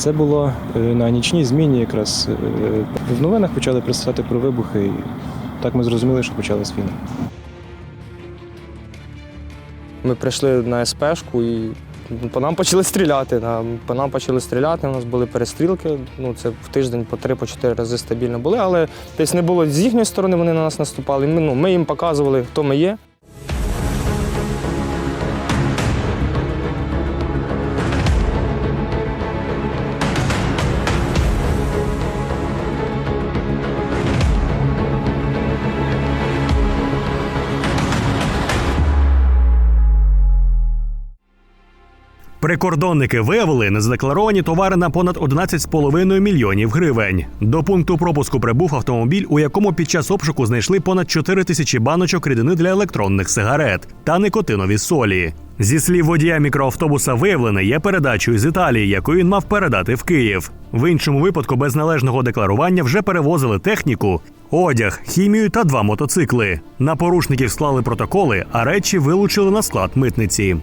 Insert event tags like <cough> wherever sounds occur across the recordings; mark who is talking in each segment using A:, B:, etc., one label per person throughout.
A: Це було е, на нічній зміні якраз. е, В новинах почали писати про вибухи, і так ми зрозуміли, що почалась війна.
B: Ми прийшли на СПшку і по нам почали стріляти. По нам почали стріляти, у нас були перестрілки. Ну, це в тиждень по три, по чотири рази стабільно були, але десь не було з їхньої сторони, вони на нас наступали. Ми, ну, ми їм показували, хто ми є.
C: Прикордонники виявили незадекларовані товари на понад 11,5 мільйонів гривень. До пункту пропуску прибув автомобіль, у якому під час обшуку знайшли понад 4 тисячі баночок рідини для електронних сигарет та никотинові солі. Зі слів водія мікроавтобуса виявлене є передачою з Італії, яку він мав передати в Київ. В іншому випадку без належного декларування вже перевозили техніку, одяг, хімію та два мотоцикли. На порушників склали протоколи, а речі вилучили на склад митниці.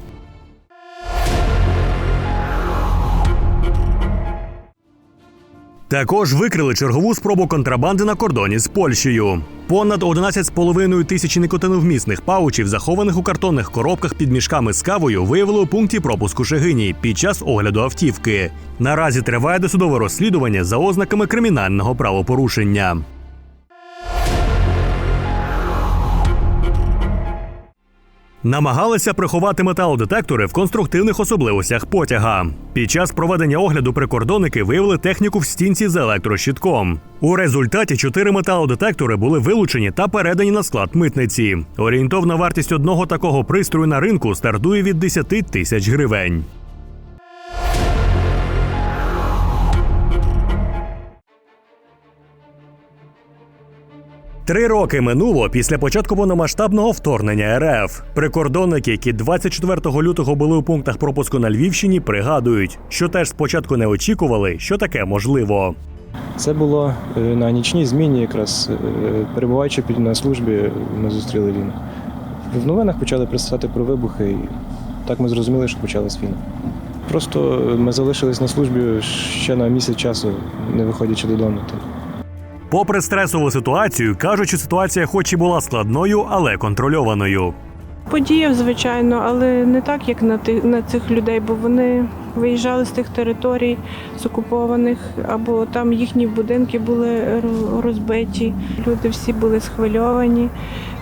C: Також викрили чергову спробу контрабанди на кордоні з Польщею. Понад 11,5 тисячі никотиновмісних паучів, захованих у картонних коробках під мішками з кавою, виявили у пункті пропуску Шегині під час огляду автівки. Наразі триває досудове розслідування за ознаками кримінального правопорушення. Намагалися приховати металодетектори в конструктивних особливостях потяга. Під час проведення огляду прикордонники виявили техніку в стінці з електрощитком. У результаті чотири металодетектори були вилучені та передані на склад митниці. Орієнтовна вартість одного такого пристрою на ринку стартує від 10 тисяч гривень. Три роки минуло після початку повномасштабного вторгнення РФ. Прикордонники, які 24 лютого були у пунктах пропуску на Львівщині, пригадують, що теж спочатку не очікували, що таке можливо.
A: Це було е, на нічній зміні, якраз е, перебуваючи під на службі, ми зустріли війну. В новинах почали писати про вибухи, і так ми зрозуміли, що почалась війна. Просто е, ми залишились на службі ще на місяць часу, не виходячи додому.
C: Попри стресову ситуацію, кажуть, ситуація, хоч і була складною, але контрольованою.
D: Подіяв, звичайно, але не так, як на тих на цих людей, бо вони виїжджали з тих територій з окупованих, або там їхні будинки були розбиті. Люди всі були схвильовані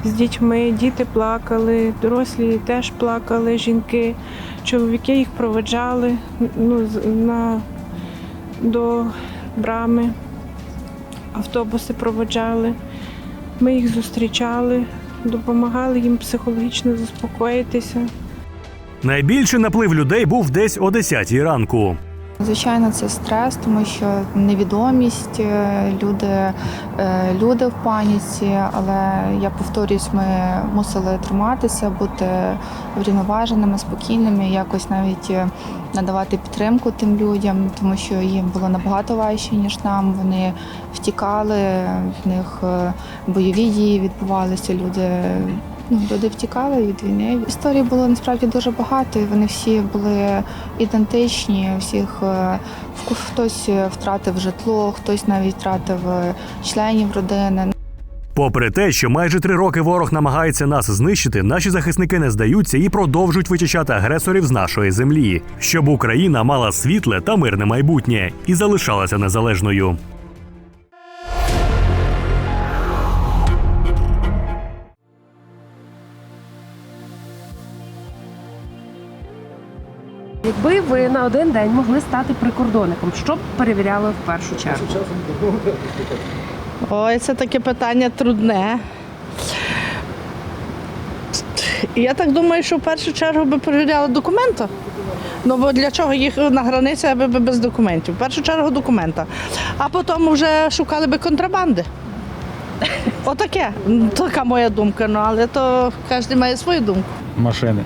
D: з дітьми, діти плакали, дорослі теж плакали, жінки, чоловіки їх проведжали ну, на, до брами, автобуси проводжали. Ми їх зустрічали, допомагали їм психологічно заспокоїтися.
C: Найбільший наплив людей був десь о 10 ранку.
E: Звичайно, це стрес, тому що невідомість, е, люди, е, люди в паніці. Але я повторюсь, ми мусили триматися, бути врівноваженими, спокійними, якось навіть е, надавати підтримку тим людям, тому що їм було набагато важче ніж нам. Вони втікали, в них бойові дії відбувалися. Люди ну, люди втікали від війни. Історій було насправді дуже багато, і вони всі були ідентичні. Всіх е, хтось втратив житло, хтось навіть втратив е, членів родини.
C: Попри те, що майже три роки ворог намагається нас знищити, наші захисники не здаються і продовжують вичищати агресорів з нашої землі, щоб Україна мала світле та мирне майбутнє і залишалася незалежною.
F: Якби ви на один день могли стати прикордонником, що б перевіряли в першу чергу?
G: Ой, це таке питання трудне. Я так думаю, що в першу чергу би перевіряли документи. Ну бо для чого їх на границі аби би без документів? В першу чергу документа. А потім вже шукали би контрабанди. Отаке. Ну, Така моя думка. Ну але то кожен має свою думку.
H: машини.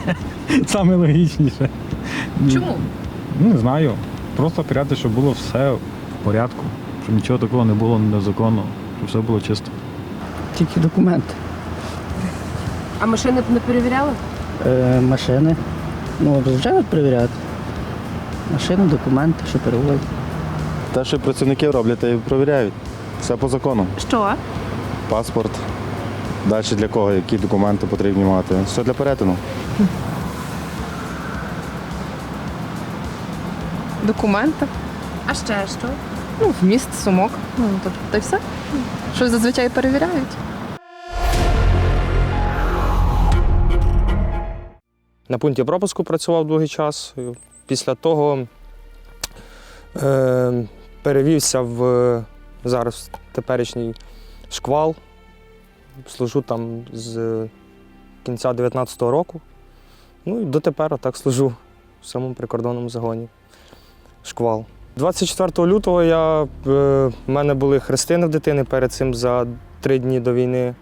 H: <laughs> Саме логічніше.
F: Чому?
H: Не знаю. Просто перевіряти, щоб було все в порядку, щоб нічого такого не було незаконного, щоб все було чисто.
I: Тільки документи.
F: А машини не перевіряли?
I: Е, машини. Ну, звичайно, перевіряти. Машину, документи, що перевозять.
J: Те, що працівники роблять, й перевіряють. Все по закону.
F: Що?
J: Паспорт. Далі для кого, які документи потрібні мати. Все для перетину.
K: Документи,
F: А ще що?
K: ну, вміст, сумок. Ну, тобто, та й все. Що зазвичай перевіряють.
B: На пункті пропуску працював довгий час. Після того е, перевівся в зараз теперішній шквал. Служу там з кінця 19-го року. Ну і дотепер так служу в самому прикордонному загоні. Шквал. 24 лютого я, е, в мене були хрестини в дитини перед цим за три дні до війни.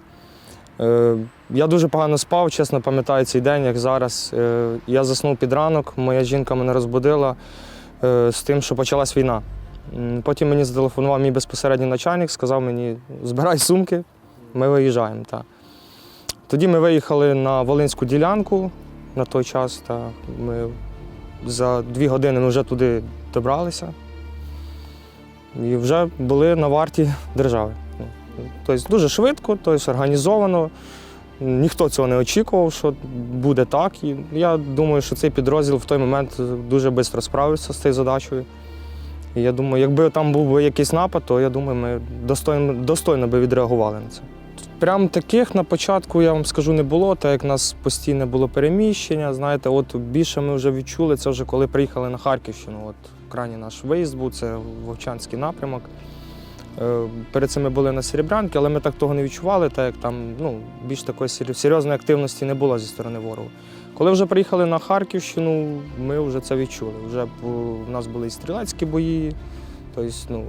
B: Е, Я дуже погано спав, чесно пам'ятаю цей день, як зараз. Е, Я заснув під ранок, моя жінка мене розбудила з тим, що почалась війна. Потім мені зателефонував мій безпосередній начальник, сказав мені, збирай сумки, ми виїжджаємо. Та. Тоді ми виїхали на Волинську ділянку на той час. Та. Ми за дві години вже туди добралися і вже були на варті держави. Ну, Тобто дуже швидко, тобто організовано. Ніхто цього не очікував, що буде так. І я думаю, що цей підрозділ в той момент дуже швидко справився з цією задачею. І я думаю, якби там був би якийсь напад, то я думаю, ми достойно, достойно би відреагували на це. Прям таких на початку, я вам скажу, не було, так як в нас постійне було переміщення. Знаєте, от більше ми вже відчули це вже коли приїхали на Харківщину. От крайній наш виїзд був, це Вовчанський напрямок. Е, Перед цим ми були на Серебрянці, але ми так того не відчували, так як там ну, більш такої серйозної активності не було зі сторони ворогу. Коли вже приїхали на Харківщину, ми вже це відчули. Вже у нас були і стрілецькі бої, тобто, ну,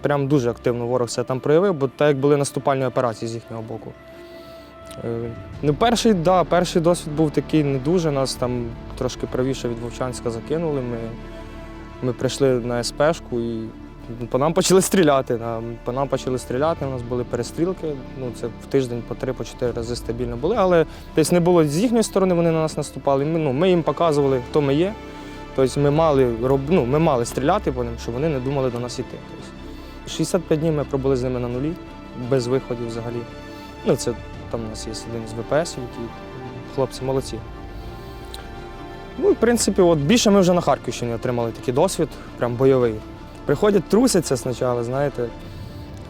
B: прям дуже активно ворог все там проявив, бо так як були наступальні операції з їхнього боку. Е, Ну, перший, да, перший досвід був такий не дуже. Нас там трошки правіше від Вовчанська закинули. Ми, ми прийшли на СПшку і по нам почали стріляти. По нам почали стріляти, у нас були перестрілки. Ну, це в тиждень по три, по чотири рази стабільно були. Але десь не було з їхньої сторони, вони на нас наступали. Ми, ну, ми їм показували, хто ми є. Тобто ми мали, ну, ми мали стріляти по ним, щоб вони не думали до нас йти. Тобто, 65 днів ми пробули з ними на нулі, без виходів взагалі. Ну, це там у нас є один з ВПС, які хлопці молодці. Ну, в принципі, от більше ми вже на Харківщині отримали такий досвід, прям бойовий. Приходять, трусяться спочатку, знаєте,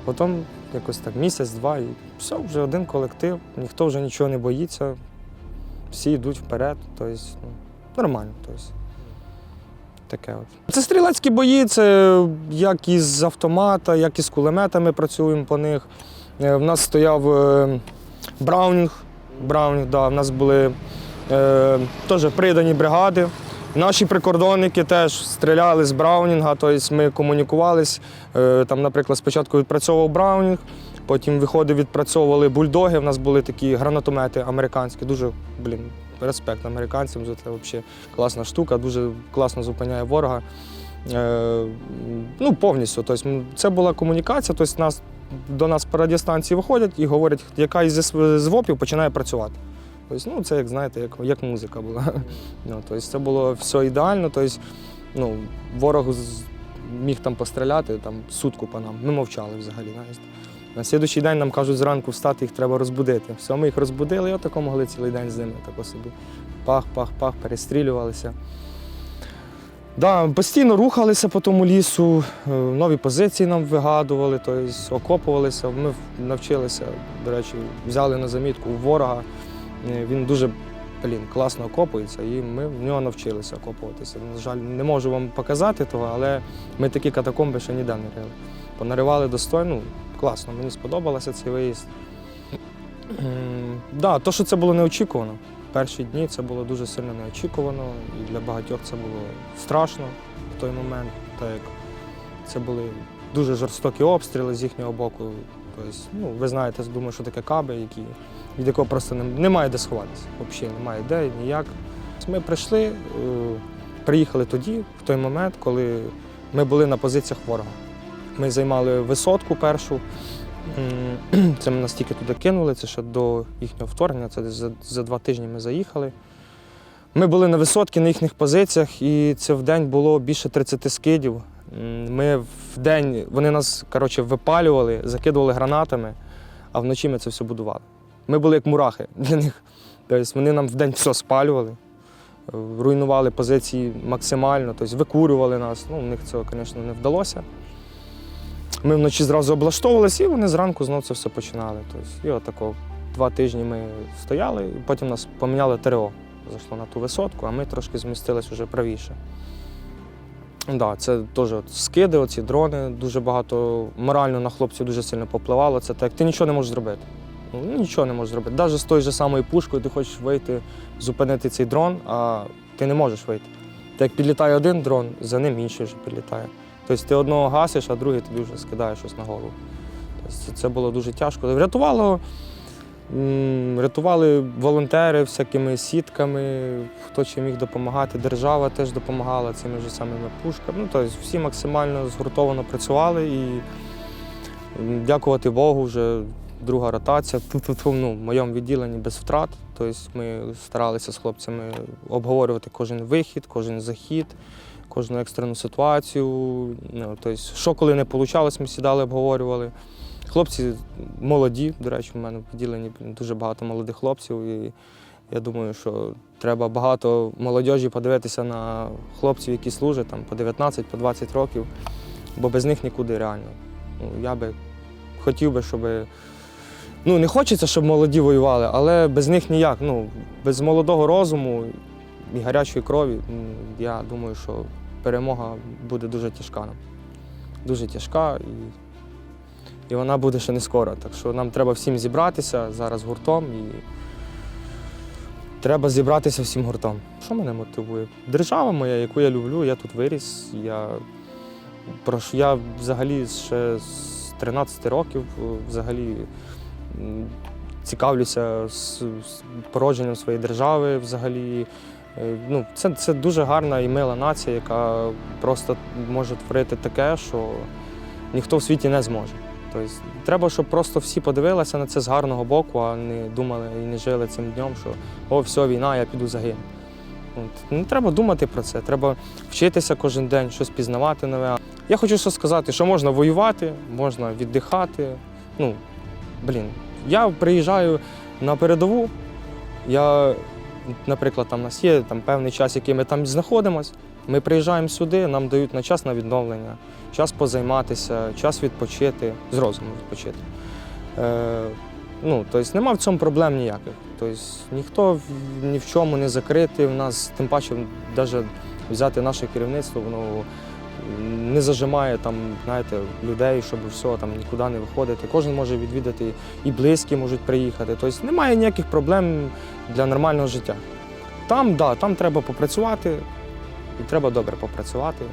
B: потім якось так місяць-два і все, вже один колектив, ніхто вже нічого не боїться, всі йдуть вперед. Тобто, ну, нормально. Тобто. Таке от. Це стрілецькі бої, це як із автомата, як із кулеметами працюємо по них. Е, В нас стояв е, Браунінг. Браунінг, да, в нас були е, теж придані бригади. Наші прикордонники теж стріляли з Браунінга, тобто ми комунікувались. Е, Там, наприклад, спочатку відпрацьовував Браунінг, потім виходив, відпрацьовували бульдоги. У нас були такі гранатомети американські, дуже блін, респект американцям. Це взагалі класна штука, дуже класно зупиняє ворога. Е, ну, повністю. Тобто, це була комунікація, тобто нас, до нас по радіостанції виходять і говорять, яка із з ВОПів починає працювати. Тобто, ну, це, як знаєте, як, як музика була. <laughs> Ну, тобто, це було все ідеально. Тобто, ну, ворог міг там постріляти там, сутку по нам. Ми мовчали взагалі. Знаєте. На слідуючий день нам кажуть, зранку встати, їх треба розбудити. Все, ми їх розбудили, і отако могли цілий день з ними тако собі. Пах, пах, пах, перестрілювалися. Да, постійно рухалися по тому лісу, е, нові позиції нам вигадували, тобто окопувалися. Ми навчилися, до речі, взяли на замітку ворога. Е, Він дуже блін, класно окопується, і ми в нього навчилися окопуватися. На жаль, не можу вам показати того, але ми такі катакомби ще ніде не рили. Понаривали достойно, ну, класно, мені сподобався цей виїзд. Ем, Да, то, що це було неочікувано. Перші дні це було дуже сильно неочікувано, і для багатьох це було страшно в той момент, так як це були дуже жорстокі обстріли з їхнього боку. Тобто, ну, ви знаєте, думаю, що таке каби, які, від якого просто немає де сховатися. Взагалі немає де, ніяк. Ми прийшли, е, приїхали тоді, в той момент, коли ми були на позиціях ворога. Ми займали висотку першу. Це ми нас тільки туди кинули, це ще до їхнього вторгнення, це за, за два тижні ми заїхали. Ми були на висотці на їхніх позиціях, і це в день було більше 30 скидів. Ми в день вони нас коротше, випалювали, закидували гранатами, а вночі ми це все будували. Ми були як мурахи <laughs> для них. Тобто вони нам в день все спалювали, руйнували позиції максимально, тобто викурювали нас. Ну, у них цього, звісно, не вдалося. Ми вночі зразу облаштовувалися, і вони зранку знову це все починали. Тобто, і отако два тижні ми стояли, потім нас поміняли ТРО. Зайшло на ту висотку, а ми трошки змістились вже правіше. Да, це теж скиди, оці дрони, дуже багато морально на хлопців дуже сильно попливало. Це так, ти нічого не можеш зробити. Ну, нічого не можеш зробити. Навіть з тою ж самою пушкою ти хочеш вийти, зупинити цей дрон, а ти не можеш вийти. Так як підлітає один дрон, за ним інший вже підлітає. Тобто ти одного гасиш, а другий тобі вже скидає щось на голову. Тобто це було дуже тяжко. Врятувало, рятували волонтери всякими сітками, хто чим міг допомагати. Держава теж допомагала цими ж самими пушками. Ну, тобто всі максимально згуртовано працювали і дякувати Богу, вже друга ротація. Ну, в моєму відділенні без втрат. Тобто ми старалися з хлопцями обговорювати кожен вихід, кожен захід, кожну екстрену ситуацію. Ну, тобто, що коли не вийшло, ми сідали, обговорювали. Хлопці молоді, до речі, в мене в відділенні дуже багато молодих хлопців. І я думаю, що треба багато молодіжі подивитися на хлопців, які служать там, по 19, по 20 років, бо без них нікуди реально. Ну, я би хотів би, щоб. Ну, не хочеться, щоб молоді воювали, але без них ніяк. Ну, без молодого розуму і гарячої крові, я думаю, що перемога буде дуже тяжка нам. Дуже тяжка і, і вона буде ще не скоро. Так що нам треба всім зібратися зараз гуртом і треба зібратися всім гуртом. Що мене мотивує? Держава моя, яку я люблю, я тут виріс. Я, я взагалі ще з 13 років е, взагалі цікавлюся породженням своєї держави взагалі. Е, Ну, це, це дуже гарна і мила нація, яка просто може творити таке, що ніхто в світі не зможе. Тобто, треба, щоб просто всі подивилися на це з гарного боку, а не думали і не жили цим днем, що о, все, війна, я піду загину. Не треба думати про це, треба вчитися кожен день, щось пізнавати нове. Я хочу що сказати, що можна воювати, можна віддихати. Ну, блін, я приїжджаю на передову, я, наприклад, там у нас є там, певний час, який ми там знаходимося. Ми приїжджаємо сюди, нам дають на час на відновлення, час позайматися, час відпочити, з розуму відпочити. Е, ну, тобто нема в цьому проблем ніяких. Тобто ніхто ні в чому не закритий. У нас, тим паче, навіть взяти наше керівництво, воно не зажимає там, знаєте, людей, щоб все там нікуди не виходити. Кожен може відвідати, і близькі можуть приїхати. Тобто немає ніяких проблем для нормального життя. Там, да, там треба попрацювати, і треба добре попрацювати.